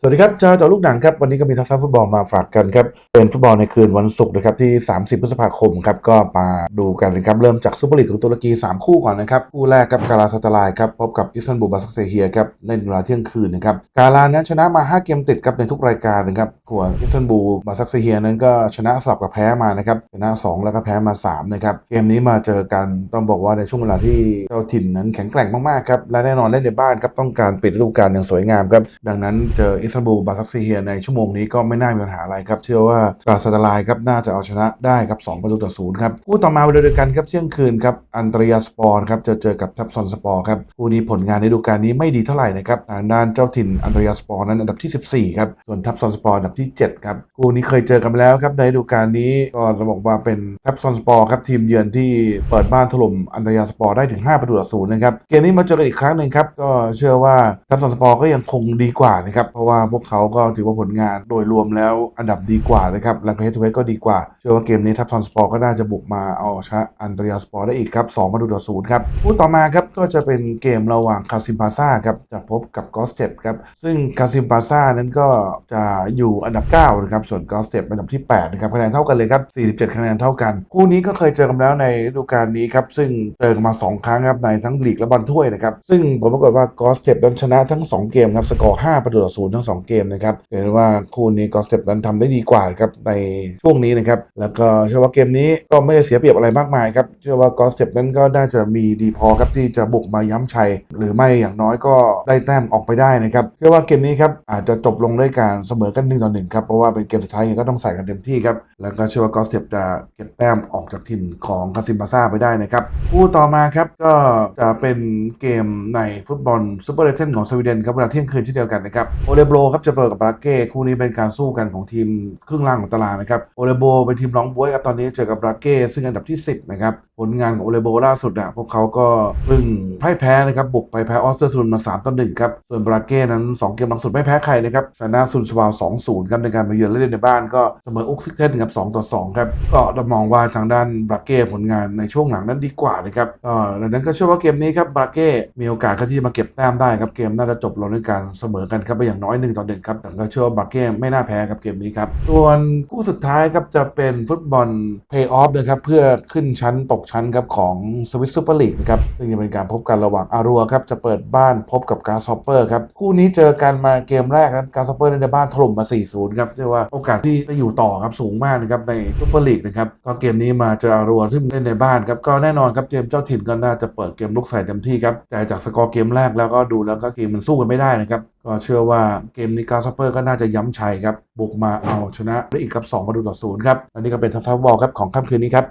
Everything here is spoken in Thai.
สวัสดีครับเจ้าเจาลูกหนังครับวันนี้ก็มีทักษะฟุตบอลมาฝากกันครับเป็นฟุตบอลในคืนวันศุกร์นะครับที่ 30 พฤษภาคมครับก็มาดูกันนะครับเริ่มจากซูเปอร์ลีกของตุรกี 3 คู่ก่อนนะครับคู่แรกกับกาลาสตาลายครับพบกับอิสตันบูลบาซักเซเฮียครับเล่นเวลาเที่ยงคืนนะครับกาลานั้นชนะมา 5 เกมติดครับในทุกรายการนะครับส่วนอิสตันบูลบาซักเซเฮียนั้นก็ชนะสลับกับแพ้มานะครับชนะ 2 แล้วก็แพ้มา3นะครับเกมนี้มาเจอกันต้องบอกว่าในช่วงเวลาที่เจ้าถิ่นนั้นแข็งแกร่งมากๆครับและแน่นอนเล่นในบ้านครับต้องการปิดฤดูกาลอย่างสวยงามครับดังนั้นเจออิสตันบูลบาซักเซเฮียในชั่วโมงนี้ก็ไม่น่ามีปัญหาอะไรครับ เชื่อว่ากราสตาลายครับน่าจะเอาชนะได้ครับ2ประตูต่อศูนย์ครับคู่ต่อมาเวลาเดียวกันครับเที่ยงคืนครับอันตรยาสปอร์ครับจะเจอกับทับซอนสปอร์ครับคู่นี้ผลงานในฤดูกาลนี้ไม่ดีเท่าไหร่นะครับทางด้านเจ้าถิ่นอันตรยาสปอร์นั้นอันดับที่ 14ครับส่วนทับซอนสปอร์อันดับที่7ครับคู่นี้เคยเจอกันแล้วครับในฤดูกาลนี้ก็จะบอกว่าเป็นทับซอนสปอร์ครับทีมเยือนที่เปิดบ้านถล่มอันตรยาสปอร์ได้ถึง 5 ประตูต่อศูนย์นะครับเกมนี้มาเจอกันอีกครั้งหนึ่งครับก็เชื่อว่าทับซอนสปอร์ก็ยังคงดีกว่านะครับเพราะว่าพวกเขาก็ถือว่าผลงานโดยรวมแล้วอันดับดีกว่านะครับและเฮดทูเฮดก็ดีกว่า เชื่อว่าเกมนี้ทัพซอนสปอร์ก็น่าจะบุกมาเอาชนะอันตรยสปอร์ได้อีกครับ2ประตูต่อศูนย์ครับคู่ต่อมาครับก็จะเป็นเกมระหว่างคาซิมปาซาครับจะพบกับกอสเตปครับซึ่งคาซิมปาซานั้นก็จะอยู่อันดับ9นะครับส่วนกอสเตปอันดับที่8นะครับคะแนนเท่ากันเลยครับ47 คะแนนเท่ากัน คู่นี้ก็เคยเจอกันแล้วในฤดูกาลนี้ครับซึ่งเจอกันมา 2 ครั้งครับในทั้งลีกและบอลถ้วยนะครับซึ่งผลปรากฏว่ากอสเตปนั้นชนะทั้ง 2 เกมครับสกอร์5ประตูต่อศูนย์ทั้ง2 เกมนะครับเห็นว่าคู่นี้กอสเตปนั้นทำได้ดีกว่าครับในช่วงนี้นะครับแล้วก็เชื่อว่าเกมนี้ก็ไม่ได้เสียเปรียบอะไรมากมายครับเชื่อว่ากอสเตปนั้นก็น่าจะมีดีพอครับที่จะบุกมาย้ำชัย หรือไม่อย่างน้อยก็ได้แต้มออกไปได้นะครับเชื่อว่าเกมนี้ครับอาจจะจบลงด้วยการเสมอกันหนึ่งต่อหนึ่งครับเพราะว่าเป็นเกมสุดท้ายก็ต้องใส่กันเต็มที่ครับแล้วก็เชื่อว่ากอสเตปจะเก็บแต้มออกจากถิ่นของคาซิมบาซาไปได้นะครับคู่ต่อมาครับก็จะเป็นเกมในฟุตบอลซูเปอร์เลเทนของสวีเดนครับเวลาเที่ยงคืนเช่นเดียวกันนะครับโอเลโบรครับจะเปิดกับบราเก้คู่นี้เป็นการสู้กันของทีมครึ่งล่างของตารางนะครับโอเลโบเป็นทีมร้องบวยครับตอนนี้เจอกับบราเก้ซึ่งอันดับที่ 10นะครับผลงานของโอเลโบล่าสุดอะพวกเขาก็เพิ่งพ่ายแพ้นะครับบุกไปแพ้ออสเตรเลียมา3ต่อ1ครับส่วนบราเก้นั้น 2 เกมหลังสุดไม่แพ้ใครนะครับชนะซุนสวาล2-0ครับในการมาเยือนและเล่นในบ้านก็เสมออุกซิกเทนครับ2ต่อ2ครับก็เรามองว่าทางด้านบราเก้ผลงานในช่วงหลังนั้นดีกว่านะครับก็ดังนั้นก็เชื่อว่าเกมนี้ครับบราเก้มีโอกาสที่จะมาเก็บแต้มได้ครับเกมน่าจะจบลงด้วยการเสมอกันครับไปอย่างน้อย1ต่อ1ครับแต่ก็เชื่อว่าบราเก้ไม่น่าแพ้ครับเกมนี้ครับส่วนคู่สุดท้ายครับจะเป็นฟุตบอลเพย์ออฟนะครับเพื่อขึ้นชั้นตกชั้นครับของสวิสซูเปอร์ลีกนะครับซึ่งจะเป็นการพบกันระหว่างอารัวครับจะเปิดบ้านพบกับกาซอปเปอร์ครับคู่นี้เจอกันมาเกมแรกนั้นกาซอปเปอร์ในบ้านถล่มมา 4-0 ครับเรียกว่าโอกาสที่จะอยู่ต่อครับสูงมากนะครับในซูเปอร์ลีกนะครับก็เกมนี้มาเจออารัวซึ่งเล่นในบ้านครับก็แน่นอนครับเกมเจ้าถิ่นก็น่าจะเปิดเกมลุกใส่เต็มที่ครับแต่จากสกอร์เกมแรกแล้วก็ดูแล้วก็เกมมันสู้กันไม่ได้นะครับก็เชื่อว่าเกมนี้กาซอปเปอร์ก็น่าจะย้ำชัยครับบุกมาเอาชนะได้อีกครับ2ประตูต่อศูนย์ครับอันนี้ก็เป็นทัพทัพบอลครับของค่ำคืนนี้ครับ